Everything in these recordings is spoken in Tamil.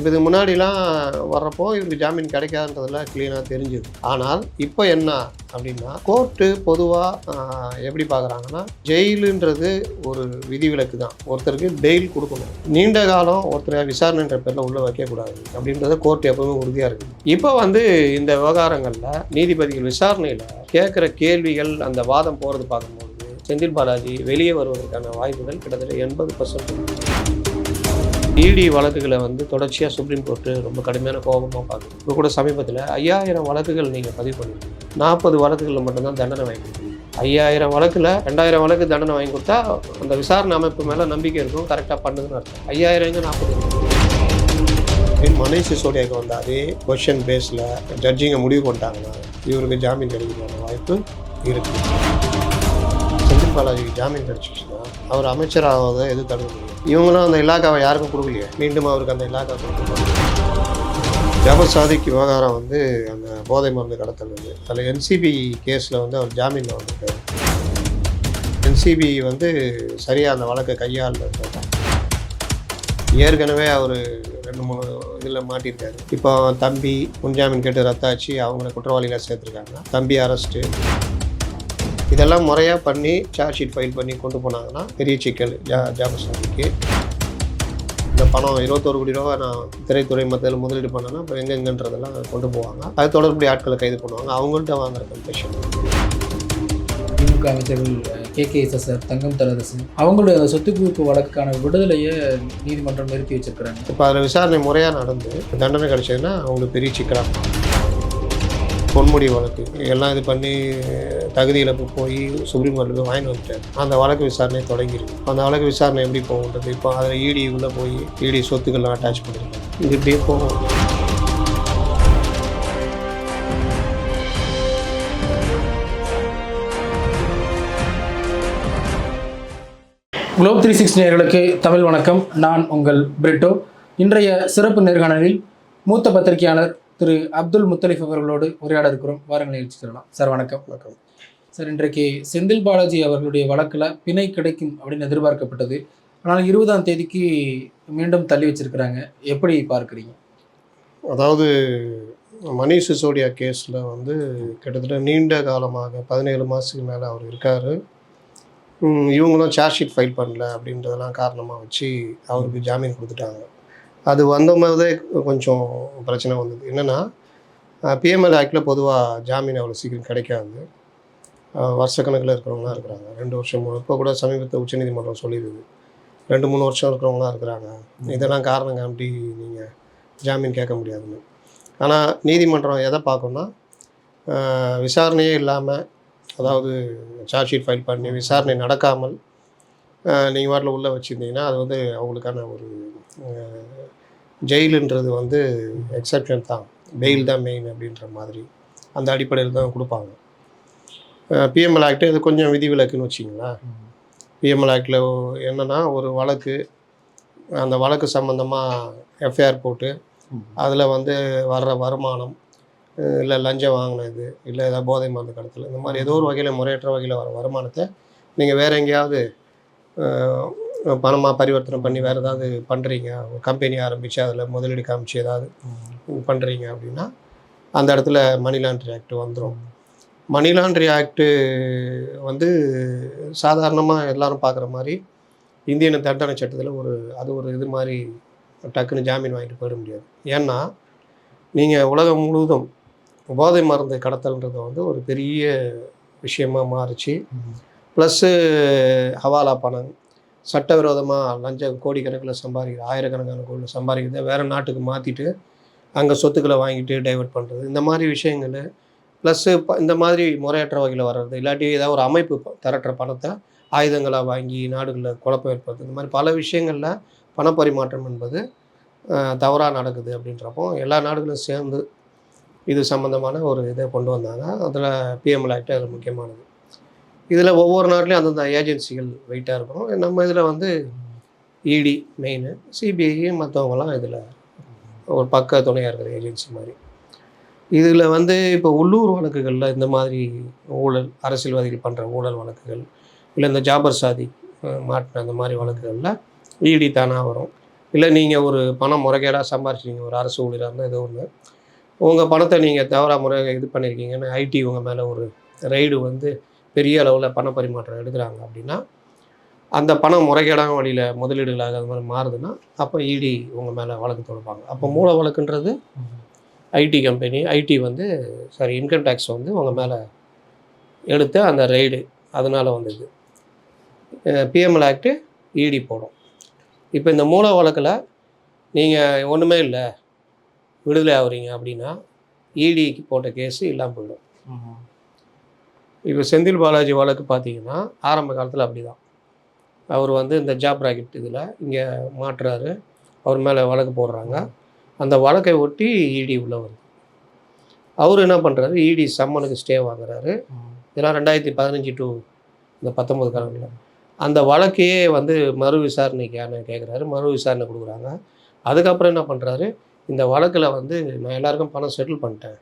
இப்போ இதுக்கு முன்னாடிலாம் வர்றப்போ இவருக்கு ஜாமீன் கிடைக்காதுன்றதுல க்ளீனாக தெரிஞ்சுது. ஆனால் இப்போ என்ன அப்படின்னா கோர்ட்டு பொதுவாக எப்படி பார்க்குறாங்கன்னா ஜெயிலுன்றது ஒரு விதிவிலக்கு தான். ஒருத்தருக்கு பெயில் கொடுக்கணும். நீண்ட காலம் ஒருத்தரை விசாரணைன்ற பேரில் உள்ளே வைக்கக்கூடாது அப்படின்றத கோர்ட் எப்பவுமே உறுதியாக இருக்குது இப்போ வந்து இந்த விவகாரங்களில் நீதிபதிகள் விசாரணையில் கேட்குற கேள்விகள் அந்த வாதம் போகிறது பார்க்கும்போது செந்தில் பாலாஜி வெளியே வருவதற்கான வாய்ப்புகள் கிட்டத்தட்ட எண்பது பர்சன்ட் இடி வழக்குகளை வந்து தொடர்ச்சியாக சுப்ரீம் கோர்ட்டு ரொம்ப கடுமையான கோபமாக பார்க்குது. இப்போ கூட சமீபத்தில் ஐயாயிரம் வழக்குகள் நீங்கள் பதிவு பண்ணிருக்கீங்க. நாற்பது வழக்குகளில் மட்டும்தான் தண்டனை வாங்கி கொடுத்தீங்க ஐயாயிரம் வழக்கில் ரெண்டாயிரம் வழக்கு தண்டனை வாங்கி கொடுத்தா அந்த விசாரணை அமைப்பு மேலே நம்பிக்கை இருக்கும் கரெக்டாக பண்ணுதுன்னு அர்த்தம். ஐயாயிரம் நாற்பது. நாற்பது மணிஷ் சிசோடியாவுக்கு வந்த அதே கொஷின் பேஸில் ஜட்ஜிங்க முடிவு பண்ணிட்டாங்கன்னா இவருக்கு ஜாமீன் கிடைக்கிற வாய்ப்பு இருக்குது செந்தில் பாலாஜிக்கு ஜாமீன் கிடைச்சிச்சுன்னா அவர் அமைச்சராவதை எது தடுக்க முடியும். இவங்களும் அந்த இலாக்காவை யாருக்கும் கொடுக்கலையே. மீண்டும் அவருக்கு அந்த இலாக்கா கொடுக்கணும். ஜாபர் சாதிக் விவகாரம் வந்து அந்த போதை மருந்து கடத்தல் வந்து அதில் என்சிபி கேஸில் வந்து அவர் ஜாமீனில் வந்திருக்காரு. என்சிபி வந்து சரியாக அந்த வழக்கை கையாளுறது ஏற்கனவே அவர் ரெண்டு மூணு இதில் மாட்டியிருக்காரு இப்போ தம்பி முன்ஜாமீன் கேட்டு ரத்தாச்சு அவங்கள குற்றவாளிகளாக சேர்த்துருக்காங்க. தம்பி அரெஸ்ட்டு இதெல்லாம் முறையாக பண்ணி சார்ஜ் ஷீட் ஃபைல் பண்ணி கொண்டு போனாங்கன்னா பெரிய சிக்கல். ஜா ஜாபசாமிக்கு இந்த பணம் இருபத்தோரு கோடி ரூபா நான் திரைத்துறை மத்தியில் முதலீடு பண்ணேன்னா இப்போ எங்கெங்கன்றதெல்லாம் கொண்டு போவாங்க. அது தொடர்புடைய ஆட்களை கைது பண்ணுவாங்க. அவங்கள்ட்ட வாங்குற கன்ஃபெஷன் திமுக அமைச்சர்கள் கே. கே. சார் தங்கம் தரதசு அவங்களுடைய அந்த சொத்து குவிப்பு வழக்குக்கான விடுதலையை நீதிமன்றம் நிறுத்தி வச்சிருக்கிறாங்க. இப்போ அதில் விசாரணை முறையாக நடந்து தண்டனை கிடைச்சதுன்னா அவங்களுக்கு பெரிய சிக்கலாக பொன்முடி வழக்கு. எல்லாம் இது பண்ணி தகுதி இழப்பு போய் சுப்ரீம் கோர்ட்டில் போய் வாங்கி வந்துட்டார். அந்த வழக்கு விசாரணை தொடங்கிருக்கு அந்த வழக்கு விசாரணை எப்படி போகுன்றது இப்போ அதில் இடி உள்ளே போய் இடி சொத்துக்கள்லாம் அட்டாச் பண்ணிருக்காங்க. இது இப்படியே போகும். குளோப் த்ரீ சிக்ஸ் நேர்களுக்கு தமிழ் வணக்கம். நான் உங்கள் பிரிட்டோ. இன்றைய சிறப்பு நேர்காணலில் மூத்த பத்திரிகையாளர் திரு அப்துல் முத்தலிஃப் அவர்களோடு உரையாட இருக்கிறோம். வாரங்கள் நிகழ்ச்சி சொல்லலாம். சார் வணக்கம். வணக்கம். சார் இன்றைக்கு செந்தில் பாலாஜி அவர்களுடைய வழக்கில் பிணை கிடைக்கும் அப்படின்னு எதிர்பார்க்கப்பட்டது. ஆனால் இருபதாம் தேதிக்கு மீண்டும் தள்ளி வச்சிருக்கிறாங்க. எப்படி பார்க்குறீங்க? அதாவது மணிஷ் சிசோடியா கேஸில் வந்து கிட்டத்தட்ட நீண்ட காலமாக பதினேழு மாதத்துக்கு மேலே அவர் இருக்கார். இவங்களும் சார்ஜ் ஷீட் ஃபைல் பண்ணல அப்படின்றதெல்லாம் காரணமாக வச்சு அவருக்கு ஜாமீன் கொடுத்துட்டாங்க. அது வந்த போதே கொஞ்சம் பிரச்சனை வந்தது. என்னென்னா பிஎம்எல் ஆக்டில் பொதுவாக ஜாமீன் அவ்வளோ சீக்கிரம் கிடைக்காது. வருஷக்கணக்கில் இருக்கிறவங்களாம் இருக்கிறாங்க. ரெண்டு வருஷம் மூணு இப்போ கூட சமீபத்தில் உச்சநீதிமன்றம் சொல்லிடுது ரெண்டு மூணு வருஷம் இருக்கிறவங்களாம் இருக்கிறாங்க. இதெல்லாம் காரணம் காமிட்டி நீங்கள் ஜாமீன் கேட்க முடியாதுன்னு. ஆனால் நீதிமன்றம் எதை பார்க்கும்னா அஹ் விசாரணையே இல்லாமல் அதாவது சார்ஜ் ஷீட் ஃபைல் பண்ணி விசாரணை நடக்காமல் நீங்கள் வரல உள்ளே வச்சுருந்தீங்கன்னா அது வந்து அவங்களுக்கான ஒரு ஜெயிலுன்றது வந்து எக்ஸப்ஷன் தான். பெயில் தான் மெயின் அப்படின்ற மாதிரி அந்த அடிப்படையில் தான் கொடுப்பாங்க. பிஎம்எல் ஆக்ட் இது கொஞ்சம் விதிவிலக்குன்னு வச்சிங்களேன். பிஎம்எல் ஆக்டில் என்னென்னா ஒரு வழக்கு அந்த வழக்கு சம்மந்தமாக எஃப்ஐஆர் போட்டு அதில் வந்து வர்ற வருமானம் இல்லை லஞ்சம் வாங்கினது இல்லை ஏதாவது போதை மருந்து கடத்தல் இந்த மாதிரி ஏதோ ஒரு வகையில் முறையற்ற வகையில் வர வருமானத்தை நீங்கள் வேறு எங்கேயாவது பணமாக பரிவர்த்தனை பண்ணி வேறு ஏதாவது பண்ணுறீங்க ஒரு கம்பெனி ஆரம்பித்து அதில் முதலீடு காமிச்சு ஏதாவது பண்ணுறீங்க அப்படின்னா அந்த இடத்துல மணி லாண்ட்ரி ஆக்ட் வந்துடும் மணி லாண்ட்ரி ஆக்ட்டு வந்து சாதாரணமாக எல்லாரும் பார்க்குற மாதிரி இந்தியன் தண்டனை சட்டத்தில் ஒரு அது ஒரு இது மாதிரி டக்குன்னு ஜாமீன் வாங்கிட்டு போயிட முடியாது. ஏன்னா நீங்கள் உலகம் முழுவதும் போதை மருந்து கடத்தல்ன்றது வந்து ஒரு பெரிய விஷயமா மாறுச்சு. ப்ளஸ்ஸு ஹவாலா பணம் சட்டவிரோதமாக லஞ்சம் கோடிக்கணக்கில் சம்பாதிக்கிற ஆயிரக்கணக்கான கோடியில் சம்பாதிக்கிறத வேறு நாட்டுக்கு மாற்றிட்டு அங்கே சொத்துக்களை வாங்கிட்டு டைவர்ட் பண்ணுறது இந்த மாதிரி விஷயங்கள் ப்ளஸ்ஸு இந்த மாதிரி முறையற்ற வகையில் வர்றது இல்லாட்டி ஏதாவது ஒரு அமைப்பு திரட்டுற பணத்தை ஆயுதங்களாக வாங்கி நாடுகளில் குழப்பம் ஏற்படுது இந்த மாதிரி பல விஷயங்களில் பணப்பரிமாற்றம் என்பது தவறாக நடக்குது அப்படின்றப்போ எல்லா நாடுகளும் சேர்ந்து இது சம்மந்தமான ஒரு இதை கொண்டு வந்தாங்க. அதில் பிஎம்எல் ஆக்ட் அதில் முக்கியமானது. இதில் ஒவ்வொரு நாட்டிலையும் அந்தந்த ஏஜென்சிகள் வெயிட்டாக இருக்கும் நம்ம இதில் வந்து இடி மெயின் சிபிஐ மற்றவங்கலாம் இதில் ஒரு பக்க துணையாக இருக்கிற ஏஜென்சி மாதிரி. இதில் வந்து இப்போ உள்ளூர் வழக்குகளில் இந்த மாதிரி ஊழல் அரசியல்வாதிகள் பண்ணுற ஊழல் வழக்குகள் இல்லை இந்த ஜாபர் சாதி மாட்டின அந்த மாதிரி வழக்குகளில் இடி தானாக வரும். இல்லை நீங்கள் ஒரு பணம் முறைகேடாக சம்பாரிச்சிங்க ஒரு அரசு ஊழியராக இருந்தால் ஏதோ ஒன்று. உங்கள் பணத்தை நீங்கள் தவறா முறை இது பண்ணியிருக்கீங்கன்னு ஐடி உங்கள் மேலே ஒரு ரைடு வந்து பெரிய அளவில் பண பரிமாற்றம் எடுக்கிறாங்க அப்படின்னா அந்த பணம் முறைகேடான வழியில் முதலீடுகளாக அது மாதிரி மாறுதுன்னா அப்போ இடி உங்கள் மேலே வழக்கு தொடுப்பாங்க. அப்போ மூல வழக்குன்றது ஐடி கம்பெனி ஐடி வந்து சாரி இன்கம் டேக்ஸ் வந்து உங்கள் மேலே எடுத்த அந்த ரைடு அதனால் வந்தது. பிஎம்எல் ஆக்ட்டு இடி போடும். இப்போ இந்த மூல வழக்கில் நீங்கள் ஒன்றுமே இல்லை விடுதலை ஆகுறீங்க அப்படின்னா இடிக்கு போட்ட கேஸு இல்லாமல் போயிடும். இப்போ செந்தில் பாலாஜி வழக்கு பார்த்தீங்கன்னா ஆரம்ப காலத்தில் அப்படி தான் அவர் வந்து இந்த ஜாப் ராக்கெட் இதில் இங்கே மாட்டுறாரு. அவர் மேலே வழக்கு போடுறாங்க. அந்த வழக்கை ஒட்டி இடி உள்ளே வருது. அவர் என்ன பண்ணுறாரு இடி சம்மனுக்கு ஸ்டே வாங்குறாரு. இதெல்லாம் ரெண்டாயிரத்தி பதினஞ்சு டு இந்த பத்தொம்பது காலங்களில். அந்த வழக்கையே வந்து மறு விசாரணைக்கான கேட்குறாரு மறு விசாரணை கொடுக்குறாங்க. அதுக்கப்புறம் என்ன பண்ணுறாரு இந்த வழக்கில் வந்து நான் எல்லாருக்கும் பணம் செட்டில் பண்ணிட்டேன்.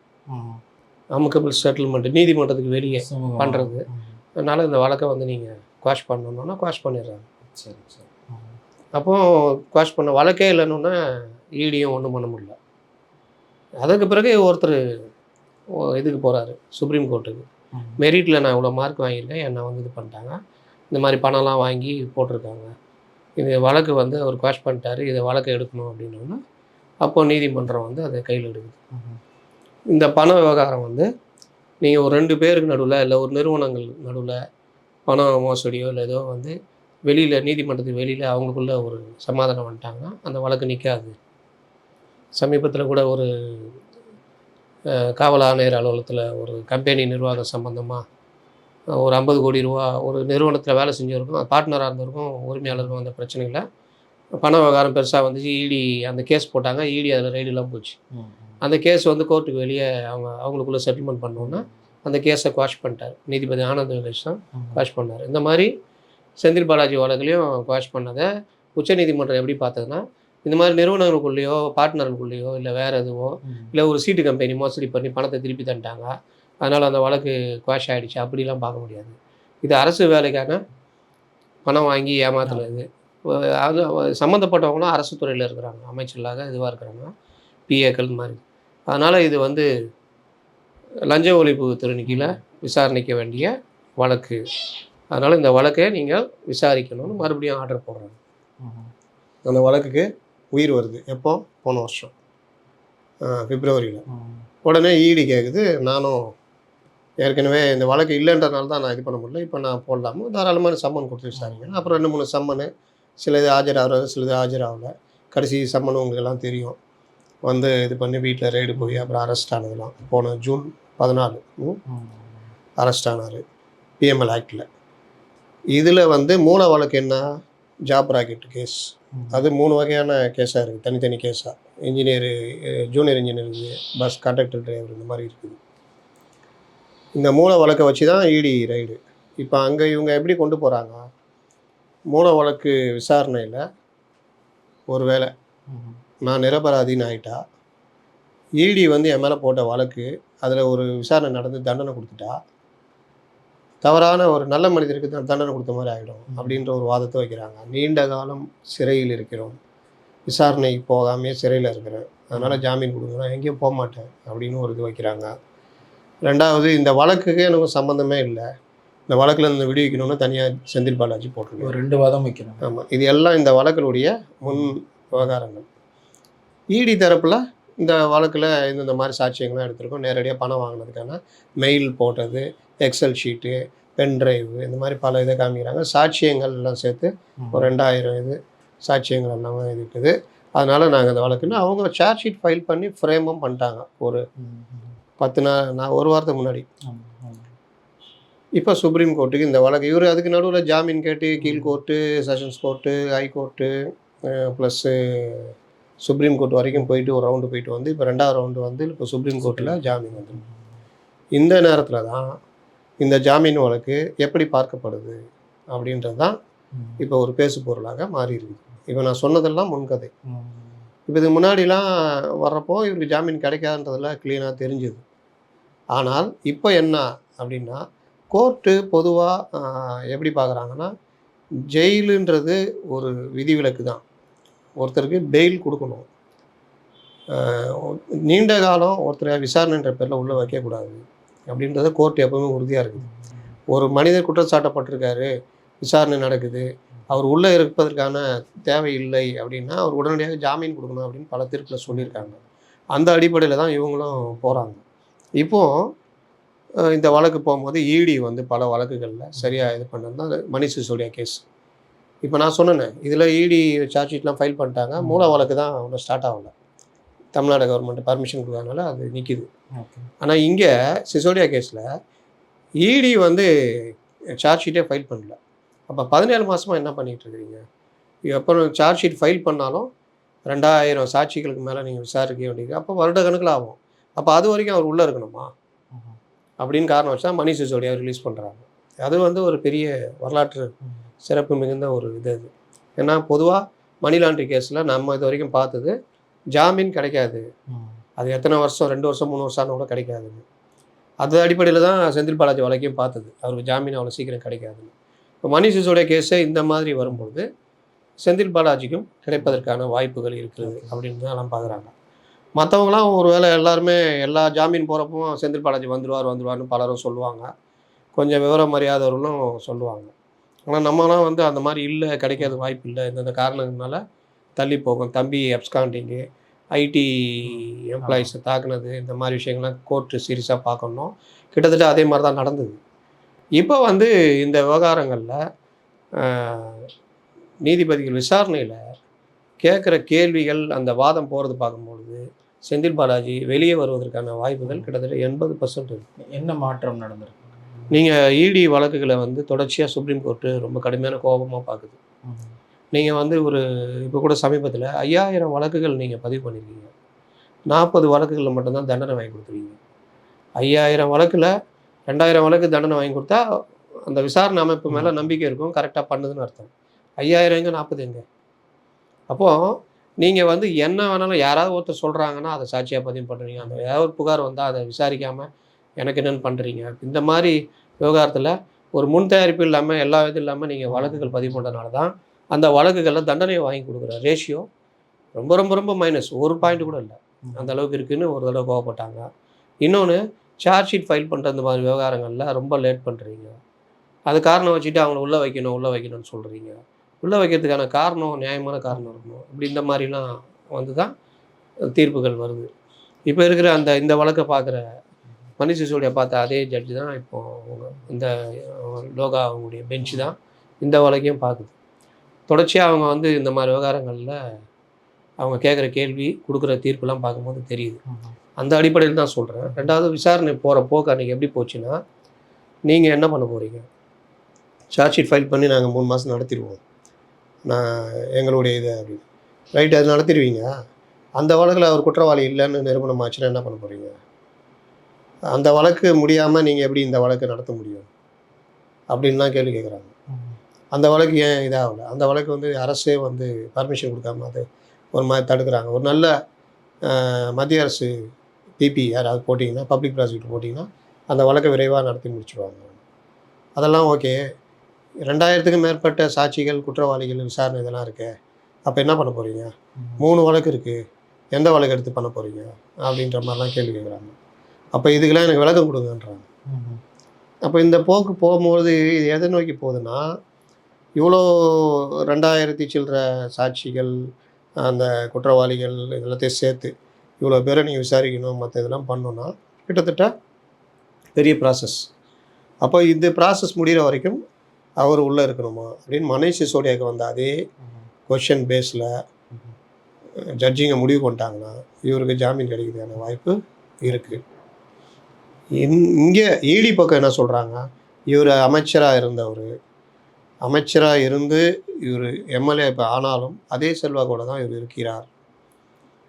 அமுக்கபிள் செட்டில்மெண்ட் நீதிமன்றத்துக்கு வெளியே பண்றது. அதனால் இந்த வழக்கை வந்து நீங்கள் குவாஷ் பண்ணணுன்னா குவாஷ் பண்ணிடுறாங்க. சரி சரி. அப்போ குவாஷ் பண்ண வழக்கே இல்லைன்னா ஈடியும் ஒன்றும் பண்ண முடியல. அதுக்கு பிறகு ஒருத்தர் இதுக்கு போகிறாரு சுப்ரீம் கோர்ட்டுக்கு மெரிட்டில் நான் இவ்வளோ மார்க் வாங்கியிருக்கேன் என்னை வந்து இது பண்ணிட்டாங்க. இந்த மாதிரி பணம்லாம் வாங்கி போட்டிருக்காங்க. இது வழக்கு வந்து அவர் குவாஷ் பண்ணிட்டாரு இதை வழக்கை எடுக்கணும் அப்படின்னோன்னா அப்போ நீதிமன்றம் வந்து அதை கையில் எடுக்குது. இந்த பண விவகாரம் வந்து நீங்கள் ஒரு ரெண்டு பேருக்கு நடுவில் இல்லை ஒரு நிறுவனங்கள் நடுவில் பண மோசடியோ இல்லை ஏதோ வந்து வெளியில் நீதிமன்றத்துக்கு வெளியில் அவங்களுக்குள்ள ஒரு சமாதானம் வந்துட்டாங்கன்னா அந்த வழக்கு நிற்காது சமீபத்தில் கூட ஒரு காவல் ஆணையர் அலுவலகத்தில் ஒரு கம்பெனி நிர்வாகம் சம்மந்தமாக ஒரு ஐம்பது கோடி ரூபா ஒரு நிறுவனத்தில் வேலை செஞ்சவருக்கும் பார்ட்னராக இருந்தவருக்கும் உரிமையாளருக்கும் அந்த பிரச்சனையில் பண விவகாரம் பெருசாக வந்துச்சு. இடி அந்த கேஸ் போட்டாங்க. இடி அதில் ரைடுலாம் போச்சு. அந்த கேஸ் வந்து கோர்ட்டுக்கு வெளியே அவங்க அவங்களுக்குள்ள செட்டில்மெண்ட் பண்ணோன்னா அந்த கேஸை குவாஷ் பண்ணிட்டார். நீதிபதி ஆனந்த் வெங்கடேஷ் தான் குவாஷ் பண்ணார். இந்த மாதிரி செந்தில் பாலாஜி வழக்குலையும் குவாஷ் பண்ணதை உச்சநீதிமன்றம் எப்படி பார்த்ததுன்னா இந்த மாதிரி நிறுவனங்களுக்குள்ளேயோ பார்ட்னர்களுக்குள்ளேயோ இல்லை வேறு எதுவோ இல்லை ஒரு சீட்டு கம்பெனி மோசடி பண்ணி பணத்தை திருப்பி தந்துட்டாங்க. அதனால் அந்த வழக்கு குவாஷ் ஆகிடுச்சு அப்படிலாம் பார்க்க முடியாது. இது அரசு வேலைக்கான பணம் வாங்கி ஏமாத்துனது அது சம்மந்தப்பட்டவங்களும் அரசு துறையில் இருக்கிறாங்க. அமைச்சர்களாக இதுவாக இருக்கிறாங்க பிஏக்கள் மாதிரி. அதனால் இது வந்து லஞ்ச ஒழிப்பு திருநிக்கியில் விசாரணைக்க வேண்டிய வழக்கு. அதனால் இந்த வழக்கை நீங்கள் விசாரிக்கணும்னு மறுபடியும் ஆர்டர் போடுறாங்க. அந்த வழக்குக்கு உயிர் வருது. எப்போ? போன வருஷம். பிப்ரவரியில். உடனே ஈடி கேட்குது நானும் ஏற்கனவே இந்த வழக்கு இல்லைன்றனால தான் நான் இது பண்ண முடியல. இப்போ நான் போடலாமோ தாராளமான சம்மன் கொடுத்து விசாரிங்க. அப்புறம் ரெண்டு மூணு சம்மனு சில இது ஆஜராகிறது சில இது ஆஜராகல. கடைசி சம்மன் உங்களுக்கு எல்லாம் தெரியும். வந்து இது பண்ணி வீட்டில் ரெய்டு போய் அப்புறம் அரெஸ்ட் ஆனதுலாம். போன ஜூன் பதினாலு. அரெஸ்ட் ஆனார். பிஎம்எல் ஆக்டில் இதில் வந்து மூல வழக்கு என்ன? ஜாப் ராக்கெட் கேஸ் அது மூணு வகையான கேஸாக இருக்குது தனித்தனி கேஸாக இன்ஜினியரு ஜூனியர் இன்ஜினியருக்கு பஸ் கண்டக்டர் டிரைவர் இந்த மாதிரி இருக்குது. இந்த மூல வழக்கை வச்சு தான் இடி ரைடு இப்போ அங்கே இவங்க எப்படி கொண்டு போகிறாங்க மூல வழக்கு விசாரணையில் ஒருவேளை நான் நிரபராதின்னு ஆயிட்டா இடி வந்து என் மேலே போட்ட வழக்கு அதில் ஒரு விசாரணை நடந்து தண்டனை கொடுத்துட்டா தவறான ஒரு நல்ல மனிதருக்கு த- தண்டனை கொடுத்த மாதிரி ஆகிடும் அப்படின்ற ஒரு வாதத்தை வைக்கிறாங்க. நீண்ட காலம் சிறையில் இருக்கிறோம். விசாரணை போகாமே சிறையில் இருக்கிறேன். அதனால் ஜாமீன் கொடுங்க நான் எங்கேயும் போக மாட்டேன் அப்படின்னு ஒரு இது வைக்கிறாங்க. ரெண்டாவது இந்த வழக்குக்கு எனக்கு சம்மந்தமே இல்லை. இந்த வழக்கில் இருந்து விடுவிக்கணும்னு தனியாக செந்தில் பாலாஜி போட்டிருக்காரு. ஒரு ரெண்டு வாதம் வைக்கிறாங்க ஆமாம் இது எல்லாம் இந்த வழக்கினுடைய முன் விவகாரங்கள். இடி தரப்பில் இந்த வழக்கில் இந்த மாதிரி சாட்சியங்கள்லாம் எடுத்திருக்கோம். நேரடியாக பணம் வாங்கினதுக்கான மெயில் போட்டது எக்ஸல் ஷீட்டு பென் டிரைவ் இந்த மாதிரி பல இதை காமிக்கிறாங்க. சாட்சியங்கள் எல்லாம் சேர்த்து ஒரு ரெண்டாயிரம் இது சாட்சியங்கள் எல்லாமே இருக்குது. அதனால் நாங்கள் இந்த வழக்குன்னு அவங்க சார்ஜ் ஷீட் ஃபைல் பண்ணி ஃப்ரேமும் பண்ணிட்டாங்க. ஒரு பத்து நாள் நான் ஒரு வாரத்துக்கு முன்னாடி. இப்போ சுப்ரீம் கோர்ட்டுக்கு இந்த வழக்கு. இவர் அதுக்கு நடுவில் ஜாமீன் கேட்டு கீழ் court sessions court high court plus supreme court வரைக்கும் போயிட்டு ஒரு ரவுண்டு போயிட்டு வந்து இப்போ ரெண்டாவது ரவுண்டு வந்து இப்போ சுப்ரீம் கோர்ட்டில் ஜாமீன் வந்து இந்த நேரத்தில் தான் இந்த ஜாமீன் வழக்கு எப்படி பார்க்கப்படுது அப்படின்றது தான் இப்போ ஒரு பேசு பொருளாக மாறி இருக்குது. இப்போ நான் சொன்னதெல்லாம் முன்கதை இப்போ இதுக்கு முன்னாடிலாம் வர்றப்போ இவருக்கு ஜாமீன் கிடைக்காதுன்றதெல்லாம் க்ளீனாக தெரிஞ்சுது. ஆனால் இப்போ என்ன அப்படின்னா கோர்ட்டு பொதுவாக எப்படி பார்க்குறாங்கன்னா ஜெயிலுன்றது ஒரு விதிவிலக்கு தான் ஒருத்தருக்கு பெயில் கொடுக்கணும். நீண்ட காலம் ஒருத்தரை விசாரணைன்ற பேரில் உள்ளே வைக்கக்கூடாது அப்படின்றத கோர்ட் எப்பவுமே உறுதியாக இருக்குது. ஒரு மனிதர் குற்றச்சாட்டப்பட்டிருக்காரு விசாரணை நடக்குது அவர் உள்ளே இருப்பதற்கான தேவை இல்லை அப்படின்னா அவர் உடனடியாக ஜாமீன் கொடுக்கணும் அப்படின்னு பல தீர்ப்பில் சொல்லியிருக்காங்க. அந்த அடிப்படையில் தான் இவங்களும் போகிறாங்க இப்போது இந்த வழக்கு போகும்போது இடி வந்து பல வழக்குகளில் சரியாக இது பண்ணது தான் மணி சிசோடியா கேஸ் இப்போ நான் சொன்னேனே இதில் இடி சார்ஜ் ஷீட்லாம் ஃபைல் பண்ணிட்டாங்க. மூல வழக்கு தான் ஒன்றும் ஸ்டார்ட் ஆகல. தமிழ்நாடு கவர்மெண்ட் பர்மிஷன் கொடுக்கறதுனால அது நிற்கிது ஆனால் இங்கே சிசோடியா கேஸில் இடி வந்து சார்ஜ் ஷீட்டே ஃபைல் பண்ணல. அப்போ பதினேழு மாதமாக என்ன பண்ணிகிட்டு இருக்கிறீங்க? எப்போ சார்ஜ் ஷீட் ஃபைல் பண்ணாலும் ரெண்டாயிரம் சாட்சிகளுக்கு மேலே நீங்கள் விசாரிக்க வேண்டியது அப்போ வருட கணக்கில் ஆகும். அப்போ அது வரைக்கும் அவர் உள்ளே இருக்கணுமா? அப்படின்னு காரணம் வச்சா மணி சிசோடியா ரிலீஸ் பண்ணுறாங்க அது வந்து ஒரு பெரிய வரலாற்று சிறப்பு மிகுந்த ஒரு இது அது. ஏன்னா பொதுவாக மணி லாண்ட்ரி கேஸில் நம்ம இது வரைக்கும் பார்த்தது ஜாமீன் கிடைக்காது. அது எத்தனை வருஷம் ரெண்டு வருஷம் மூணு வருஷம் கூட கிடைக்காதுன்னு அது அடிப்படையில் தான் செந்தில் பாலாஜி வழக்கையும் பார்த்தது. அவருக்கு ஜாமீன் அவ்வளோ சீக்கிரம் கிடைக்காதுன்னு இப்போ மணி சிசோடைய கேஸே இந்த மாதிரி வரும்பொழுது செந்தில் பாலாஜிக்கும் கிடைப்பதற்கான வாய்ப்புகள் இருக்குது அப்படின்னு தான் எல்லாம் பார்க்குறாங்க. மற்றவங்களாம் ஒரு வேளை எல்லாருமே எல்லா ஜாமீன் போகிறப்போ செந்தில் பாலாஜி வந்துடுவார் வந்துடுவார்னு பலரும் சொல்லுவாங்க. கொஞ்சம் விவரம் அறியாதவர்களும் சொல்லுவாங்க. ஆனால் நம்மலாம் வந்து அந்த மாதிரி இல்லை கிடைக்காத வாய்ப்பு இல்லை. இந்தந்த காரணங்களால தள்ளி போகும். தம்பி எப்ஸ்காண்டிங்கு ஐடி எம்ப்ளாயிஸை தாக்குனது இந்த மாதிரி விஷயங்கள்லாம் கோர்ட்டு சீரியஸாக பார்க்கணும். கிட்டத்தட்ட அதே மாதிரி தான் நடந்தது. இப்போ வந்து இந்த விவகாரங்களில் நீதிபதிகள் விசாரணையில் கேட்குற கேள்விகள் அந்த வாதம் போகிறது பார்க்கும்பொழுது செந்தில் பாலாஜி வெளியே வருவதற்கான வாய்ப்புகள் கிட்டத்தட்ட எண்பது பர்சன்ட் இருக்குது என்ன மாற்றம் நடந்திருக்கு? நீங்கள் இடி வழக்குகளை வந்து தொடர்ச்சியாக சுப்ரீம் கோர்ட்டு ரொம்ப கடுமையான கோபமாக பார்க்குது நீங்கள் வந்து ஒரு இப்போ கூட சமீபத்தில் ஐயாயிரம் வழக்குகள் நீங்கள் பதிவு பண்ணியிருக்கீங்க நாற்பது வழக்குகளில் மட்டும்தான் தண்டனை வாங்கி கொடுத்துருக்கீங்க. ஐயாயிரம் வழக்கில் ரெண்டாயிரம் வழக்கு தண்டனை வாங்கி கொடுத்தா அந்த விசாரணை அமைப்பு மேலே நம்பிக்கை இருக்கும் கரெக்டாக பண்ணுதுன்னு அர்த்தம். ஐயாயிரம் எங்கே நாற்பது எங்கே? அப்போது நீங்கள் வந்து என்ன வேணாலும் யாராவது ஒருத்தர் சொல்கிறாங்கன்னா அதை சாட்சியாக பதிவு பண்ணுறீங்க அந்த ஏதாவது ஒரு புகார் வந்தால் அதை விசாரிக்காமல் எனக்கு என்னென்னு பண்ணுறீங்க இந்த மாதிரி விவகாரத்தில் ஒரு முன் தயாரிப்பு இல்லாமல் எல்லா இதுவும் இல்லாமல் நீங்கள் வழக்குகள் பதிவு பண்ணுறதுனால தான் அந்த வழக்குகளில் தண்டனையை வாங்கி கொடுக்குற ரேஷியோ ரொம்ப ரொம்ப ரொம்ப மைனஸ் ஒரு பாயிண்ட் கூட இல்லை. அந்த அளவுக்கு இருக்குன்னு ஒரு தடவை கோவப்பட்டாங்க. இன்னொன்று சார்ஜ் ஷீட் ஃபைல் பண்ணுற அந்த மாதிரி விவகாரங்களில் ரொம்ப லேட் பண்ணுறீங்க அது காரணம் வச்சுட்டு அவங்கள உள்ளே வைக்கணும் உள்ளே வைக்கணும்னு சொல்கிறீங்க உள்ளே வைக்கிறதுக்கான காரணம் நியாயமான காரணம் இருக்கணும். இப்படி இந்த மாதிரிலாம் வந்து தான் தீர்ப்புகள் வருது. இப்போ இருக்கிற அந்த இந்த வழக்கை பார்க்குற மணி சிசோடியா பார்த்த அதே ஜட்ஜு தான் இப்போது இந்த லோகா அவங்களுடைய பெஞ்சு தான் இந்த வழக்கையும் பார்க்குது. தொடர்ச்சியாக அவங்க வந்து இந்த மாதிரி விவகாரங்களில் அவங்க கேட்குற கேள்வி கொடுக்குற தீர்ப்புலாம் பார்க்கும்போது தெரியுது. அந்த அடிப்படையில் தான் சொல்கிறேன் ரெண்டாவது விசாரணை போகிற போக்கு அன்றைக்கி எப்படி போச்சுன்னா நீங்கள் என்ன பண்ண போகிறீங்க சார்ஜ் ஷீட் ஃபைல் பண்ணி நாங்கள் மூணு மாதம் நடத்திடுவோம். நான் எங்களுடைய இதை அப்படின்னு. ரைட் அது நடத்திடுவீங்க அந்த வழக்கில் அவர் குற்றவாளி இல்லைன்னு நிரூபணம் ஆச்சுன்னா என்ன பண்ண போகிறீங்க அந்த வழக்கு முடியாமல் நீங்கள் எப்படி இந்த வழக்கு நடத்த முடியும்? அப்படின்லாம் கேள்வி கேட்குறாங்க அந்த வழக்கு ஏன் இதாகல? அந்த வழக்கு வந்து அரசே வந்து பர்மிஷன் கொடுக்காம அது ஒரு மாதிரி தடுக்கிறாங்க. ஒரு நல்ல மத்திய அரசு பிபி யாராவது போட்டிங்கன்னா பப்ளிக் ப்ராசிக்யூட்டர் போட்டிங்கன்னா அந்த வழக்கை விரைவாக நடத்தி முடிச்சிடுவாங்க அதெல்லாம் ஓகே. ரெண்டாயிரத்துக்கும் மேற்பட்ட சாட்சிகள் குற்றவாளிகள் விசாரணை இதெல்லாம் இருக்கே. அப்போ என்ன பண்ண போகிறீங்க மூணு வழக்கு இருக்குது எந்த வழக்கு எடுத்து பண்ண போகிறீங்க அப்படின்ற மாதிரிலாம் கேள்வி கேட்குறாங்க அப்போ இதுக்கெல்லாம் எனக்கு விளக்கம் கொடுங்கன்றாங்க. அப்போ இந்த போக்கு போகும்போது இது எதை நோக்கி போகுதுன்னா இவ்வளோ ரெண்டாயிரத்தி சில்லற சாட்சிகள் அந்த குற்றவாளிகள் இதெல்லாத்தையும் சேர்த்து இவ்வளோ பேரை நீங்கள் விசாரிக்கணும் மற்ற இதெல்லாம் பண்ணணும்னா கிட்டத்தட்ட பெரிய ப்ராசஸ் அப்போ இந்த ப்ராசஸ் முடிகிற வரைக்கும் அவர் உள்ளே இருக்கணுமா? அப்படின்னு மனை சிசோடியாவுக்கு வந்த அதே கொஷின் பேஸில் ஜட்ஜிங்க முடிவு பண்ணிட்டாங்கன்னா இவருக்கு ஜாமீன் கிடைக்கிறதுக்கான வாய்ப்பு இருக்குது இங்கே ஈடி பக்கம் என்ன சொல்கிறாங்க இவர் அமைச்சராக இருந்தவர். அமைச்சராக இருந்து இவர் எம்எல்ஏ இப்போ ஆனாலும் அதே செல்வாக்கோட தான் இவர் இருக்கிறார்.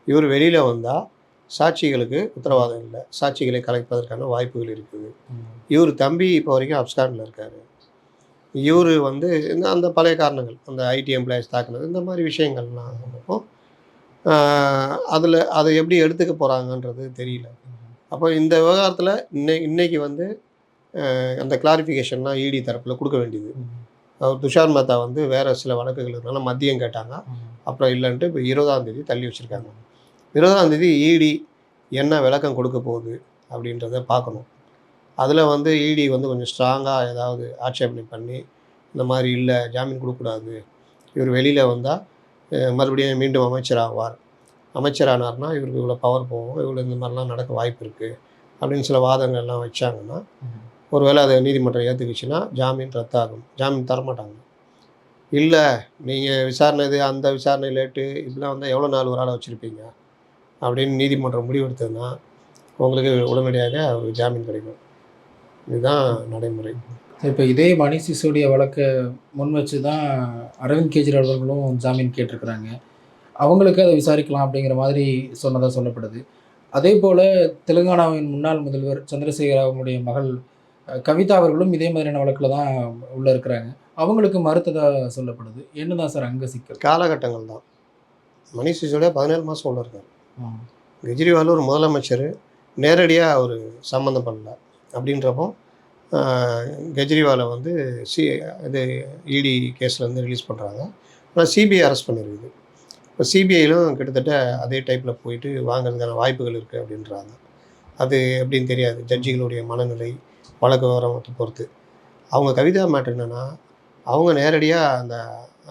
இவர் வெளியில் வந்தால் சாட்சிகளுக்கு உத்தரவாதம் இல்லை. சாட்சிகளை கலைப்பதற்கான வாய்ப்புகள் இருக்குது. இவர் தம்பி இப்போ வரைக்கும் அப்ஸ்காண்டில் இருக்கார். இவர் வந்து இந்த அந்த பழைய காரணங்கள் அந்த ஐடி எம்ப்ளாயிஸ் தாக்குனது இந்த மாதிரி விஷயங்கள்லாம். அதில் அதை எப்படி எடுத்துக்க போகிறாங்கன்றது தெரியல. அப்போ இந்த விவகாரத்தில் இன்னை இன்னைக்கு வந்து அந்த கிளாரிஃபிகேஷன்லாம் இடி தரப்பில் கொடுக்க வேண்டியது. அவர் துஷார் மேத்தா வந்து வேறு சில வழக்குகள் இருந்தாலும் மதியம் கேட்டாங்க. அப்புறம் இல்லைன்ட்டு இப்போ இருபதாம் தேதி தள்ளி வச்சுருக்காங்க. இருபதாம் தேதி இடி என்ன விளக்கம் கொடுக்க போகுது அப்படின்றத பார்க்கணும். அதில் வந்து இடி வந்து கொஞ்சம் ஸ்ட்ராங்காக ஏதாவது ஆட்சேபனை பண்ணி இந்த மாதிரி இல்லை ஜாமீன் கொடுக்கக்கூடாது. இவர் வெளியில் வந்தால் மறுபடியும் மீண்டும் அமைச்சராவார். அமைச்சரானார்னா இவருக்கு இவ்வளோ பவர் போகும் இவ்வளோ இந்த மாதிரிலாம் நடக்க வாய்ப்பு இருக்குது அப்படின்னு சில வாதங்கள்லாம் வச்சாங்கன்னா ஒருவேளை அதை நீதிமன்றம் ஏற்றுக்குச்சுன்னா ஜாமீன் ரத்தாகும். ஜாமீன் தரமாட்டாங்க. இல்லை நீங்கள் விசாரணை இது அந்த விசாரணை லேட்டு இப்படிலாம் வந்தால் எவ்வளோ நாள் ஒரு ஆளை வச்சுருப்பீங்க? அப்படின்னு நீதிமன்றம் முடிவெடுத்ததுன்னா உங்களுக்கு உடனடியாக அவருக்கு ஜாமீன் கிடைக்கும். இதுதான் நடைமுறை. இப்போ இதே மணி சிசோடைய வழக்கை முன் வச்சு தான் அரவிந்த் கெஜ்ரிவால் அவர்களும் ஜாமீன் கேட்டிருக்கிறாங்க. அவங்களுக்கு அதை விசாரிக்கலாம் அப்படிங்கிற மாதிரி சொன்னதாக சொல்லப்படுது. அதே போல் தெலுங்கானாவின் முன்னாள் முதல்வர் சந்திரசேகர் அவங்களுடைய மகள் கவிதா அவர்களும் இதே மாதிரியான வழக்கில் தான் உள்ளே இருக்கிறாங்க. அவங்களுக்கு மறுத்ததாக சொல்லப்படுது. என்னதான் சார் அங்கே சிக்கல்? காலகட்டங்கள் தான். மணிஷ் சிசோடியா பதினேழு மாதம் உள்ள இருக்கார். கெஜ்ரிவால் ஒரு முதலமைச்சர் நேரடியாக அவர் சம்மந்தம் பண்ணல. அப்படின்றப்போ கெஜ்ரிவாலை வந்து சி இது இடி கேஸ்லேருந்து ரிலீஸ் பண்ணுறாங்க ஆனால் சிபிஐ அரெஸ்ட் பண்ணியிருக்குது இப்போ சிபிஐலும் கிட்டத்தட்ட அதே டைப்பில் போயிட்டு வாங்குறதுக்கான வாய்ப்புகள் இருக்குது அப்படின்றாங்க. அது எப்படின்னு தெரியாது. ஜட்ஜிகளுடைய மனநிலை வழக்கு விவரத்தை பொறுத்து. அவங்க கவிதா மேட்ரு என்னென்னா அவங்க நேரடியாக அந்த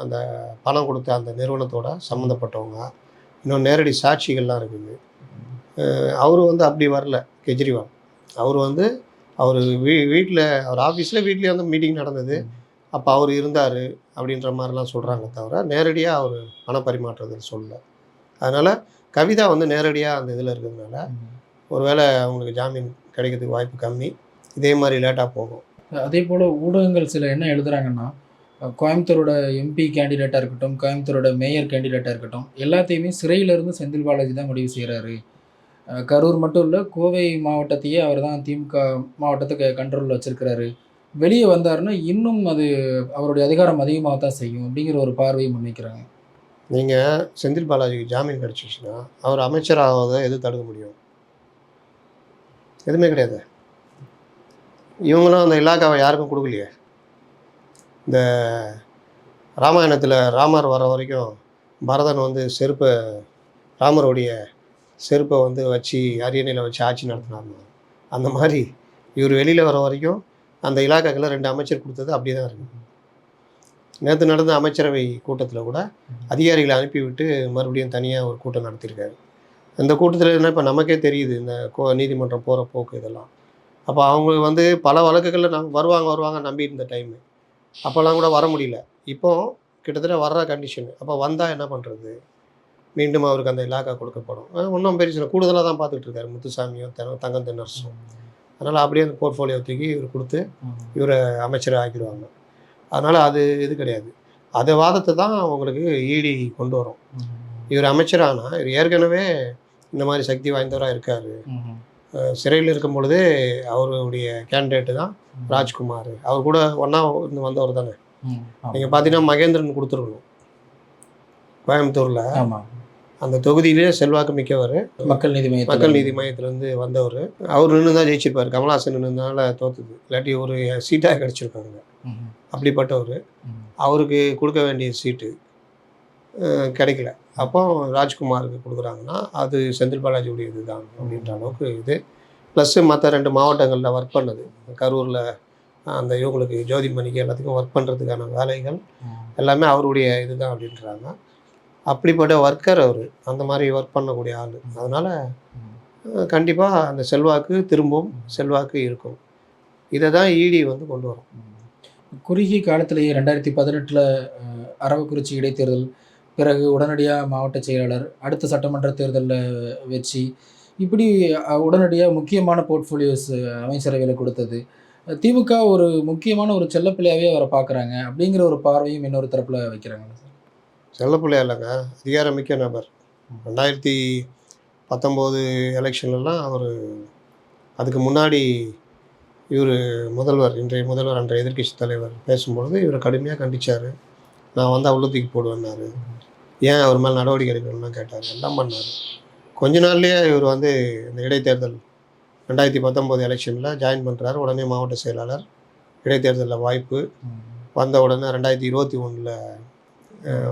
அந்த பணம் கொடுத்த அந்த நிறுவனத்தோட சம்மந்தப்பட்டவங்க இன்னும் நேரடி சாட்சிகள்லாம் இருக்குது. அவர் வந்து அப்படி வரல கெஜ்ரிவால். அவர் வந்து அவர் வீ வீட்டில் அவர் ஆஃபீஸில் வீட்லேயே வந்து மீட்டிங் நடந்தது. அப்போ அவர் இருந்தார் அப்படின்ற மாதிரிலாம் சொல்கிறாங்க தவிர நேரடியாக அவர் பணப்பரிமாற்றத்தில் சொல்லலை. அதனால் கவிதா வந்து நேரடியாக அந்த இதில் இருக்கிறதுனால ஒருவேளை அவங்களுக்கு ஜாமீன் கிடைக்கிறதுக்கு வாய்ப்பு கம்மி. இதே மாதிரி லேட்டாக போகும். அதே போல் ஊடகங்கள் சில என்ன எழுதுகிறாங்கன்னா கோயம்புத்தூரோட எம்பி கேண்டிடேட்டாக இருக்கட்டும் கோயம்புத்தூரோட மேயர் கேண்டிடேட்டாக இருக்கட்டும் எல்லாத்தையுமே சிறையிலேருந்து செந்தில் பாலாஜி தான் முடிவு செய்கிறாரு கரூர் மட்டும் இல்லை கோவை மாவட்டத்தையே அவர் தான் திமுக மாவட்டத்துக்கு கண்ட்ரோலில் வச்சுருக்கிறாரு. வெளியே வந்தாருன்னா இன்னும் அது அவருடைய அதிகாரம் அதிகமாக தான் செய்யும் அப்படிங்கிற ஒரு பார்வையை முன்வைக்கிறாங்க. நீங்கள் செந்தில் பாலாஜிக்கு ஜாமீன் கிடச்சிச்சுன்னா அவர் அமைச்சராவதை எது தடுக்க முடியும்? எதுவுமே கிடையாது. இவங்களும் அந்த இலாக்காவை யாருக்கும் கொடுக்கலையே. இந்த ராமாயணத்தில் ராமர் வர வரைக்கும் பரதன் வந்து செருப்பை ராமருடைய செருப்பை வந்து வச்சு அரியணையில் வச்சு ஆட்சி நடத்தினார்னா. அந்த மாதிரி இவர் வெளியில் வர வரைக்கும் அந்த இலாக்காக்களை ரெண்டு அமைச்சர் கொடுத்தது அப்படி தான் இருக்குது நேற்று நடந்த அமைச்சரவை கூட்டத்தில் கூட அதிகாரிகளை அனுப்பிவிட்டு மறுபடியும் தனியாக ஒரு கூட்டம் நடத்தியிருக்காரு இந்த கூட்டத்தில் என்ன இப்போ நமக்கே தெரியுது இந்த கோ நீதிமன்றம் போகிற போக்கு இதெல்லாம். அப்போ அவங்க வந்து பல வழக்குகளில் நாங்கள் வருவாங்க வருவாங்க நம்பி இருந்த டைமு அப்போல்லாம் கூட வர முடியல. இப்போ கிட்டத்தட்ட வர்ற கண்டிஷன் அப்போ வந்தால் என்ன பண்ணுறது மீண்டும் அவருக்கு அந்த இலாக்கா கொடுக்கப்படும். ஒன்றும் இன்னும் பெரிய கூடுதலாக தான் பார்த்துட்டு இருக்காரு முத்துசாமியும் தங்கம் தென்னரசும் அதனால் அப்படியே அந்த போர்ட்ஃபோலியோ தூக்கி இவர் கொடுத்து இவரை அமைச்சரை ஆக்கிடுவாங்க. அதனால் அது இது கிடையாது. அதை வாதத்தை தான் அவங்களுக்கு ஈடி கொண்டு வரும். இவர் அமைச்சரானா இவர் ஏற்கனவே இந்த மாதிரி சக்தி வாய்ந்தவராக இருக்கார். சிறையில் இருக்கும் பொழுதே அவருடைய கேண்டிடேட்டு தான் ராஜ்குமார். அவர் கூட ஒன்றா இருந்து வந்தவர் தானே. நீங்கள் பார்த்தீங்கன்னா மகேந்திரன் கொடுத்துருக்கணும். கோயம்புத்தூரில். அந்த தொகுதியிலே செல்வாக்கு மிக்கவர். மக்கள் நீதி மையத்தில் மக்கள் நீதி மையத்திலேருந்து வந்தவர். அவர் நின்று தான் ஜெயிச்சிருப்பார். கமல்ஹாசன் நின்றதுனால தோத்துது. இல்லாட்டி ஒரு சீட்டாக கிடச்சிருக்காங்க அப்படிப்பட்டவர். அவருக்கு கொடுக்க வேண்டிய சீட்டு கிடைக்கல. அப்போ ராஜ்குமாருக்கு கொடுக்குறாங்கன்னா அது செந்தில் பாலாஜியுடைய இதுதான் அப்படின்ற அளவுக்கு இது. ப்ளஸ்ஸு மற்ற ரெண்டு மாவட்டங்களில் ஒர்க் பண்ணது. கரூரில் அந்த இவங்களுக்கு ஜோதிமணிக்கு எல்லாத்துக்கும் ஒர்க் பண்ணுறதுக்கான வேலைகள். எல்லாமே அவருடைய இதுதான் அப்படின்றாங்க. அப்படிப்பட்ட ஒர்க்கர் அவர். அந்த மாதிரி ஒர்க் பண்ணக்கூடிய ஆள். அதனால் கண்டிப்பாக அந்த செல்வாக்கு திரும்பவும் செல்வாக்கு இருக்கும். இதை தான் இடி வந்து கொண்டு வரும். குறுகிய காலத்திலேயே ரெண்டாயிரத்தி பதினெட்டில் அரவக்குறிச்சி இடைத்தேர்தல் பிறகு உடனடியாக மாவட்ட செயலாளர் அடுத்த சட்டமன்ற தேர்தலில் வச்சு இப்படி உடனடியாக முக்கியமான போர்ட்ஃபோலியோஸ் அமைச்சரவையில் கொடுத்தது. திமுக ஒரு முக்கியமான ஒரு செல்லப்பிள்ளையாகவே அவரை பார்க்குறாங்க. அப்படிங்கிற ஒரு பார்வையும் இன்னொரு தரப்பில் வைக்கிறாங்க. சார் செல்லப்பிள்ளையா இல்லைங்க அதிகாரமிக்க நபர். ரெண்டாயிரத்தி பத்தொம்போது எலெக்ஷன்லலாம் அவர் அதுக்கு முன்னாடி இவர் முதல்வர் இன்றைய முதல்வர் அன்றைய எதிர்க்கட்சி தலைவர் பேசும்பொழுது இவரை கடுமையாக கண்டிச்சார். நான் வந்து உள்ளத்துக்கு போடுவேன்னாரு. ஏன் அவர் மேலே நடவடிக்கை எடுக்கணும்னு கேட்டார். எல்லாம் பண்ணார். கொஞ்ச நாள்லயே இவர் வந்து இந்த இடைத்தேர்தல் ரெண்டாயிரத்தி பத்தொம்போது எலெக்ஷனில் ஜாயின் பண்ணுறாரு உடனே மாவட்ட செயலாளர் இடைத்தேர்தலில் வாய்ப்பு வந்த உடனே ரெண்டாயிரத்தி இருபத்தி ஒன்றில்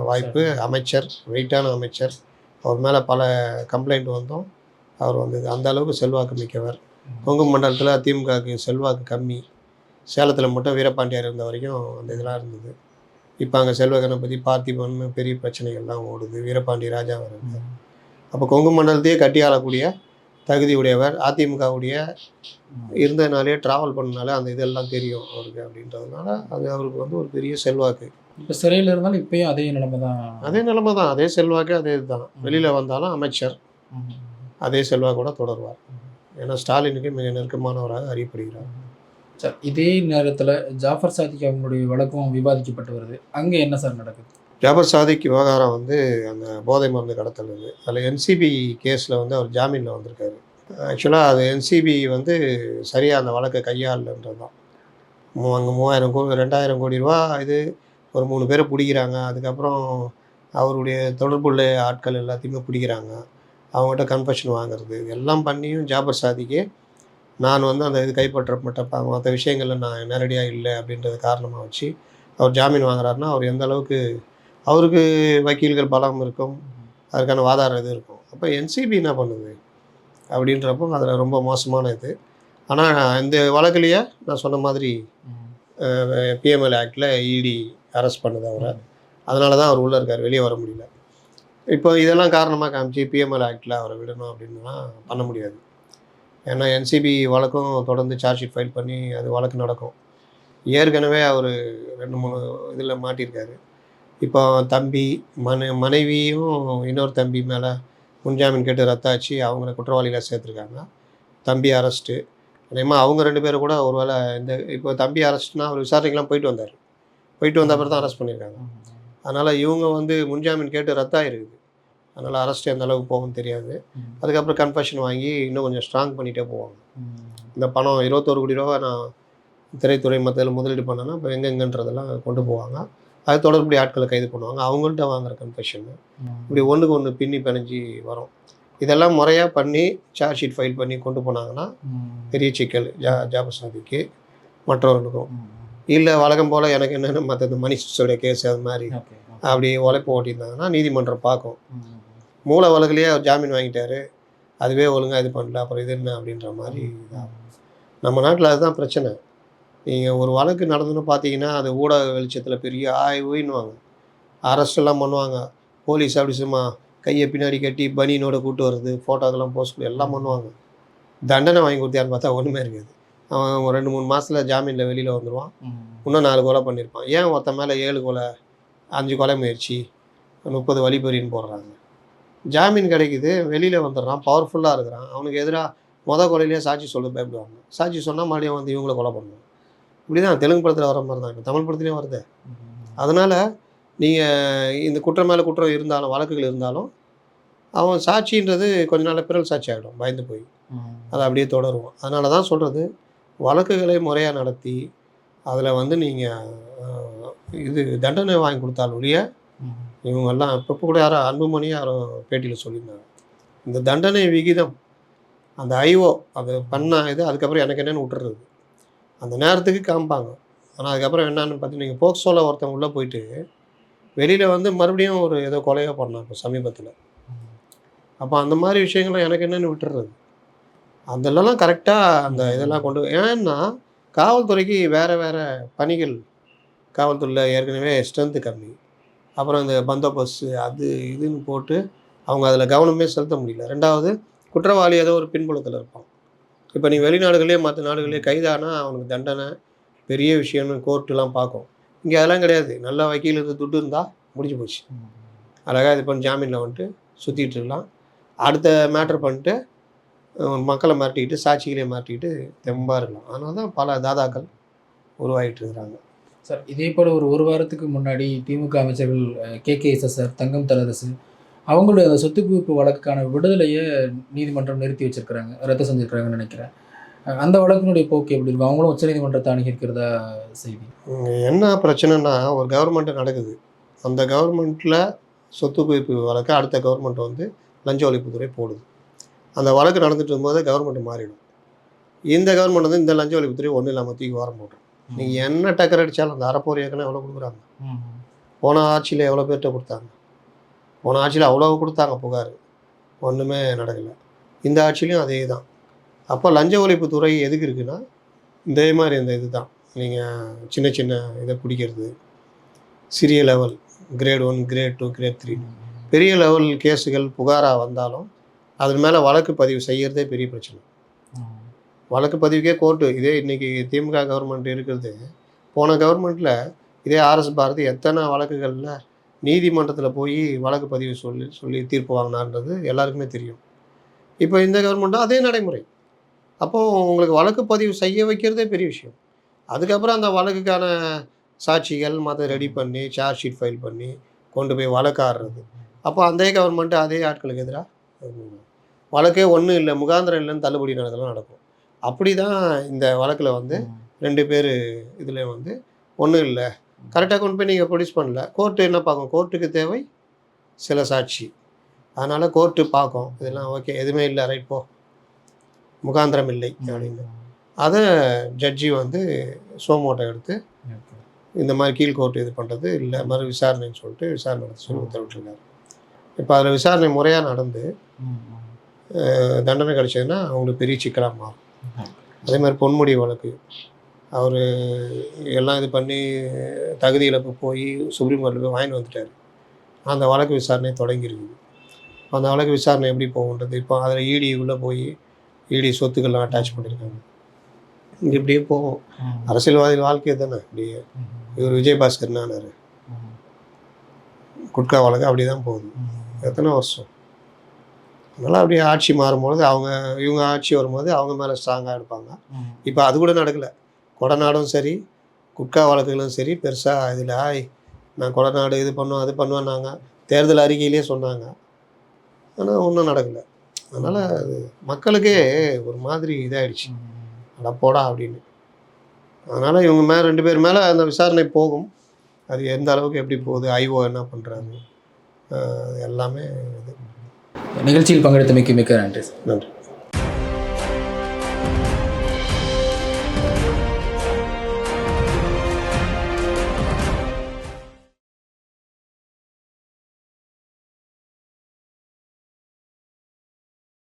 வாய்ப்பு அமைச்சர் வெயிட்டான அமைச்சர். அவர் மேலே பல கம்ப்ளைண்ட் வந்தோம். அவர் வந்து அந்த அளவுக்கு செல்வாக்கு மிக்கவர். கொங்கு மண்டலத்தில் திமுகவுக்கு செல்வாக்கு கம்மி. சேலத்தில் மட்டும் வீரபாண்டியார் இருந்த வரைக்கும் அந்த இதெல்லாம் இருந்தது. இப்போ அங்கே செல்வ கணபதி பார்த்திபன் பெரிய பிரச்சனைகள்லாம் ஓடுது. வீரபாண்டி ராஜா வருது. அப்போ கொங்கு மண்டலத்தையே கட்டி ஆளக்கூடிய தகுதி உடையவர் அதிமுகவுடைய இருந்ததுனாலே ட்ராவல் பண்ணனாலே அந்த இதெல்லாம் தெரியும் அவருக்கு அப்படின்றதுனால அது அவருக்கு வந்து ஒரு பெரிய செல்வாக்கு. இப்போ சிறையில் இருந்தாலும் இப்பயும் அதே நிலைமை தான். அதே நிலைமை தான். அதே செல்வாக்கு அதே இதுதான். வெளியில் வந்தாலும் அமைச்சர் அதே செல்வாக்கோட தொடர்வார். ஏன்னா ஸ்டாலினுக்கு மிக நெருக்கமானவராக அறியப்படுகிறார். சார் இதே நேரத்தில் ஜாஃபர் சாதிக் அவங்களுடைய வழக்கும் விவாதிக்கப்பட்டு வருது. அங்கே என்ன சார் நடக்குது? ஜாபர் சாதிக் விவகாரம் வந்து அந்த போதை மருந்து கடத்தல் இது அதில் என்சிபி கேஸில் வந்து அவர் ஜாமீனில் வந்திருக்காரு. ஆக்சுவலாக அது என்சிபி வந்து சரியாக அந்த வழக்கை கையாளன்றது தான் அங்கே மூவாயிரம் கோடி ரெண்டாயிரம் கோடி ரூபா இது ஒரு மூணு பேரை பிடிக்கிறாங்க. அதுக்கப்புறம் அவருடைய தொடர்புள்ள ஆட்கள் எல்லாத்தையுமே பிடிக்கிறாங்க. அவங்ககிட்ட கன்ஃபெஷன் வாங்குறது. எல்லாம் பண்ணியும் ஜாபர் சாதிக்கு நான் வந்து அந்த இது கைப்பற்றப்பட்ட மற்ற விஷயங்களில் நான் நேரடியாக இல்லை அப்படின்றது காரணமாக வச்சு அவர் ஜாமீன் வாங்குறாருன்னா அவர் எந்த அளவுக்கு அவருக்கு வக்கீல்கள் பலம் இருக்கும். அதுக்கான வாதார இது இருக்கும். அப்போ என்சிபி என்ன பண்ணுது? அப்படின்றப்போ அதில் ரொம்ப மோசமான இது. ஆனால் இந்த வழக்குலேயே நான் சொன்ன மாதிரி பிஎம்எல் ஆக்டில் இடி அரெஸ்ட் பண்ணுது அவரை. அதனால தான் அவர் உள்ளே இருக்கார். வெளியே வர முடியல. இப்போ இதெல்லாம் காரணமாக காமிச்சு பிஎம்எல் ஆக்டில் அவரை விடணும் அப்படின்னா பண்ண முடியாது. ஏன்னா என்சிபி வழக்கும் தொடர்ந்து சார்ஜ் ஷீட் ஃபைல் பண்ணி அது வழக்கு நடக்கும். ஏற்கனவே அவர் ரெண்டு மூணு இதில் மாட்டியிருக்காரு. இப்போ தம்பி மனை மனைவியும் இன்னொரு தம்பி மேலே முன்ஜாமீன் கேட்டு ரத்தாச்சு. அவங்கள குற்றவாளிகளாக சேர்த்துருக்காங்க. தம்பி அரெஸ்ட்டு அதேமாதிரி அவங்க ரெண்டு பேரும் கூட ஒரு வேளை இந்த இப்போ தம்பி அரெஸ்ட்னா அவர் விசாரணைக்கெலாம் போயிட்டு வந்தார். போயிட்டு வந்த அப்புறம் தான் அரெஸ்ட் பண்ணியிருக்காங்க அதனால் இவங்க வந்து முன்ஜாமீன் கேட்டு ரத்தாயிருக்குது. அதனால் அரெஸ்ட் எந்த அளவுக்கு போகும்னு தெரியாது. அதுக்கப்புறம் கன்ஃபெஷன் வாங்கி இன்னும் கொஞ்சம் ஸ்ட்ராங் பண்ணிகிட்டே போவாங்க. இந்த பணம் இருபத்தோரு கோடி ரூபா நான் திரைத்துறை மத்தியில் முதலீடு பண்ணேன்னா இப்போ எங்கெங்கன்றதெல்லாம் கொண்டு போவாங்க. அது தொடர்புடைய ஆட்களை கைது பண்ணுவாங்க. அவங்கள்ட்ட வாங்குற கன்ஃபெஷன் இப்படி ஒன்றுக்கு ஒன்று பின்னி பிணைஞ்சி வரும். இதெல்லாம் முறையாக பண்ணி சார்ஜ் ஷீட் ஃபைல் பண்ணி கொண்டு போனாங்கன்னா பெரிய சிக்கல். ஜா ஜாபசாதிக்கு மற்றவர்களுக்கும். இல்லை வழக்கம் போல் எனக்கு என்னென்ன மற்றது மணி சிஸ்டருடைய கேஸ் அது மாதிரி. அப்படி உழைப்பு ஓட்டியிருந்தாங்கன்னா நீதிமன்றம் பார்க்கும். மூல வழக்குலேயே அவர் ஜாமீன் வாங்கிட்டாரு. அதுவே ஒழுங்காக இது பண்ணல அப்புறம் இது என்ன அப்படின்ற மாதிரி இதாகும் நம்ம நாட்டில் அதுதான் பிரச்சனை. நீங்கள் ஒரு வழக்கு நடந்துன்னு பார்த்தீங்கன்னா அது ஊடக வெளிச்சத்தில் பெரிய ஆய்வுன்னுவாங்க. அரெஸ்ட் எல்லாம் பண்ணுவாங்க. போலீஸ் அப்படி சும்மா கையை பின்னாடி கட்டி பனியனோட கூட்டு வர்றது ஃபோட்டோக்கெல்லாம் போஸ்ட் எல்லாம் பண்ணுவாங்க. தண்டனை வாங்கி கொடுத்தியான்னு பார்த்தா ஒன்றுமே இருக்காது. அவன் ரெண்டு மூணு மாதத்தில் ஜாமீனில் வெளியில் வந்துடுவான் இன்னும் நாலு கொலை பண்ணியிருப்பான் ஏன் ஒருத்த மேலே ஏழு கொலை அஞ்சு கொலை முயற்சி முப்பது வழிபறின்னு போடுறாங்க. ஜாமீன் கிடைக்குது வெளியில் வந்துடுறான் பவர்ஃபுல்லாக இருக்கிறான். அவனுக்கு எதிராக மொத கொலையிலேயே சாட்சி சொல்ல பயப்படுவாங்க. சாட்சி சொன்னால் மறுபடியும் வந்து இவங்கள கொலை பண்ணுவாங்க. இப்படி தான் தெலுங்கு படத்தில் வர மாதிரி தான் இப்போ தமிழ் படத்துலேயும் வருது. அதனால் நீங்கள் இந்த குற்றம் மேலே குற்றம் இருந்தாலும் வழக்குகள் இருந்தாலும் அவன் சாட்சின்றது கொஞ்ச நாள் பிறல் சாட்சி ஆகிடும் பயந்து போய். அதை அப்படியே தொடருவோம் அதனால தான் சொல்கிறது வழக்குகளை முறையாக நடத்தி அதில் வந்து நீங்கள் இது தண்டனை வாங்கி கொடுத்தாலும் ஒழிய இவங்கெல்லாம் இப்போ கூட யாரோ அன்புமணி யாரோ பேட்டியில் சொல்லியிருந்தாங்க. இந்த தண்டனை விகிதம் அந்த ஐஓ அது பண்ண இது அதுக்கப்புறம் எனக்கு என்னென்னு விட்டுறது. அந்த நேரத்துக்கு காமிப்பாங்க. ஆனால் அதுக்கப்புறம் என்னன்னு பார்த்து நீங்கள் போக்சோவில் ஒருத்தன் உள்ளே போயிட்டு வெளியில் வந்து மறுபடியும் ஒரு ஏதோ கொலையோ பண்ணான் இப்போ சமீபத்தில். அப்போ அந்த மாதிரி விஷயங்கள்லாம் எனக்கு என்னென்னு விட்டுறது. அதெல்லாம் கரெக்டாக அந்த இதெல்லாம் கொண்டு ஏன்னா காவல்துறைக்கு வேறு வேறு பணிகள். காவல்துறையில் ஏற்கனவே ஸ்ட்ரென்த்து கம்மி. அப்புறம் இந்த பந்தோபஸ்து அது இதுன்னு போட்டு அவங்க அதில் கவனமே செலுத்த முடியல. ரெண்டாவது குற்றவாளி ஏதோ ஒரு பின்புலத்தில் இருப்பான். இப்போ நீ வெளிநாடுகளே மற்ற நாடுகளே கைதானா அவனுக்கு தண்டனை பெரிய விஷயம்னு கோர்ட்டுலாம் பார்க்கும். இங்கே அதெல்லாம் கிடையாது. நல்ல வக்கீல் இருந்து துட்டு இருந்தால் முடிஞ்சு போச்சு. அழகாக இது பண்ணி ஜாமீனில் வந்துட்டு சுற்றிட்டு இருக்கலாம். அடுத்த மேட்ரு பண்ணிட்டு மக்களை மிரட்டிக்கிட்டு சாட்சிகளை மிரட்டிக்கிட்டு தெம்பாக இருக்கலாம். அதனால தான் பல தாதாக்கள் உருவாகிட்டு இருக்கிறாங்க. சார் இதே போல் ஒரு ஒரு வாரத்துக்கு முன்னாடி திமுக அமைச்சர்கள் கே. கே. சார் தங்கம் தலரசு அவங்களுடைய அந்த சொத்து குவிப்பு வழக்குக்கான விடுதலையை நீதிமன்றம் நிறுத்தி வச்சிருக்கிறாங்க ரத்து செஞ்சிருக்கிறாங்கன்னு நினைக்கிறேன். அந்த வழக்கினுடைய போக்கு எப்படி இருக்கும்? அவங்களும் உச்சநீதிமன்றத்தை அணுகியிருக்கிறதா செய்தி? என்ன பிரச்சனைனா ஒரு கவர்மெண்ட்டு நடக்குது. அந்த கவர்மெண்ட்டில் சொத்து குவிப்பு வழக்கு அடுத்த கவர்மெண்ட் வந்து லஞ்ச ஒழிப்புத்துறை போடுது. அந்த வழக்கு நடந்துட்டு இருக்கும்போது கவர்மெண்ட் மாறிடும். இந்த கவர்மெண்ட் வந்து இந்த லஞ்ச ஒழிப்புத்துறை ஒன்றும் இல்லாமல் தூக்கி வாரம் போட்டுரும். நீங்கள் என்ன டக்கர் அடித்தாலும் அந்த அரைப்போர் ஏக்கனை எவ்வளோ கொடுக்குறாங்க. போன ஆட்சியில் எவ்வளோ பேர்கிட்ட கொடுத்தாங்க? போன ஆட்சியில் அவ்வளோ கொடுத்தாங்க புகார். ஒன்றுமே நடக்கலை. இந்த ஆட்சிலையும் அதே தான் அப்போ லஞ்ச ஒழிப்பு துறை எதுக்கு இருக்குன்னா இதே மாதிரி இந்த இது தான் நீங்கள் சின்ன சின்ன இதை பிடிக்கிறது. சிறிய level grade one grade two grade three பெரிய லெவல் கேஸுகள் புகாராக வந்தாலும் அதன் மேலே வழக்கு பதிவு செய்கிறதே பெரிய பிரச்சனை. வழக்கு பதிவுக்கே கோர்ட்டு இதே இன்றைக்கி திமுக கவர்மெண்ட் இருக்கிறது. போன கவர்மெண்ட்டில் இதே ஆர்எஸ் பாரதி எத்தனை வழக்குகளில் நீதிமன்றத்தில் போய் வழக்கு பதிவு சொல்லி சொல்லி தீர்ப்பு வாங்கினான்றது எல்லாருக்குமே தெரியும். இப்போ இந்த கவர்மெண்ட்டும் அதே நடைமுறை. அப்போது உங்களுக்கு வழக்கு பதிவு செய்ய வைக்கிறதே பெரிய விஷயம். அதுக்கப்புறம் அந்த வழக்குக்கான சாட்சிகள் மற்ற ரெடி பண்ணி சார்ஜ் ஷீட் ஃபைல் பண்ணி கொண்டு போய் வழக்கு ஆடுறது அப்போ அந்த கவர்மெண்ட்டு அதே ஆட்களுக்கு எதிராக வழக்கே ஒன்றும் இல்லை முகாந்திரம் இல்லைன்னு தள்ளுபடி நடக்கலாம் நடக்கும். அப்படி தான் இந்த வழக்கில் வந்து ரெண்டு பேர் இதில் வந்து ஒன்றும் இல்லை. கரெக்டாக கொண்டு போய் நீங்கள் ப்ரொடியூஸ் பண்ணல. கோர்ட்டு என்ன பார்க்கும்? கோர்ட்டுக்கு தேவை சில சாட்சி. அதனால் கோர்ட்டு பார்க்கும். இதெல்லாம் ஓகே எதுவுமே இல்லை. ரைட் போ. முகாந்திரம் இல்லை அப்படின்னு. அதை ஜட்ஜி வந்து சோமோட்டை எடுத்து. இந்த மாதிரி கீழ் கோர்ட்டு இது பண்ணுறது இல்லை மறு விசாரணைன்னு சொல்லிட்டு விசாரணை நடத்த சொல்லி உத்தரவிட்டிருக்காரு. இப்போ அதில் விசாரணை முறையாக நடந்து தண்டனை கிடைச்சதுன்னா அவங்களுக்கு பெரிய சிக்கலாக மாறும். அதே மாதிரி பொன்முடி வழக்கு. அவர் எல்லாம் இது பண்ணி தகுதி இழப்பு போய் சுப்ரீம் கோர்ட்டில் போய் வாங்கிட்டு வந்துட்டார். அந்த வழக்கு விசாரணை தொடங்கியிருக்குது அந்த வழக்கு விசாரணை எப்படி போகுன்றது இப்போ அதில் இடி உள்ளே போய் இடி சொத்துக்கள்லாம் அட்டாச் பண்ணியிருக்காங்க இங்கே இப்படியே போகும். ம். அரசியல்வாதிகள் வாழ்க்கை தானே இப்படியே. இவர் விஜயபாஸ்கர் நானார். குட்கா வழக்கு அப்படி தான் போகுது. எத்தனை வருஷம்? அதனால் அப்படியே ஆட்சி மாறும்பொழுது அவங்க இவங்க ஆட்சி வரும்போது அவங்க மேலே ஸ்ட்ராங்காக எடுப்பாங்க. இப்போ அது கூட நடக்கலை. கொடநாடும் சரி குட்கா வழக்குகளும் சரி பெருசாக இதில் ஆய் நான் கொடநாடு இது பண்ணுவோம் அது பண்ணுவேன்னாங்க தேர்தல் அறிக்கையிலே சொன்னாங்க. ஆனால் ஒன்றும் நடக்கலை. அதனால் அது மக்களுக்கே ஒரு மாதிரி இதாகிடுச்சு போடா அப்படின்னு. அதனால் இவங்க மேலே ரெண்டு பேர் மேலே அந்த விசாரணை போகும். அது எந்த அளவுக்கு எப்படி போகுது ஐஓ என்ன பண்ணுறாங்க எல்லாமே இது. நிகழ்ச்சியில் பங்கெடுத்தமைக்கு மிக்க நன்றி நன்றி.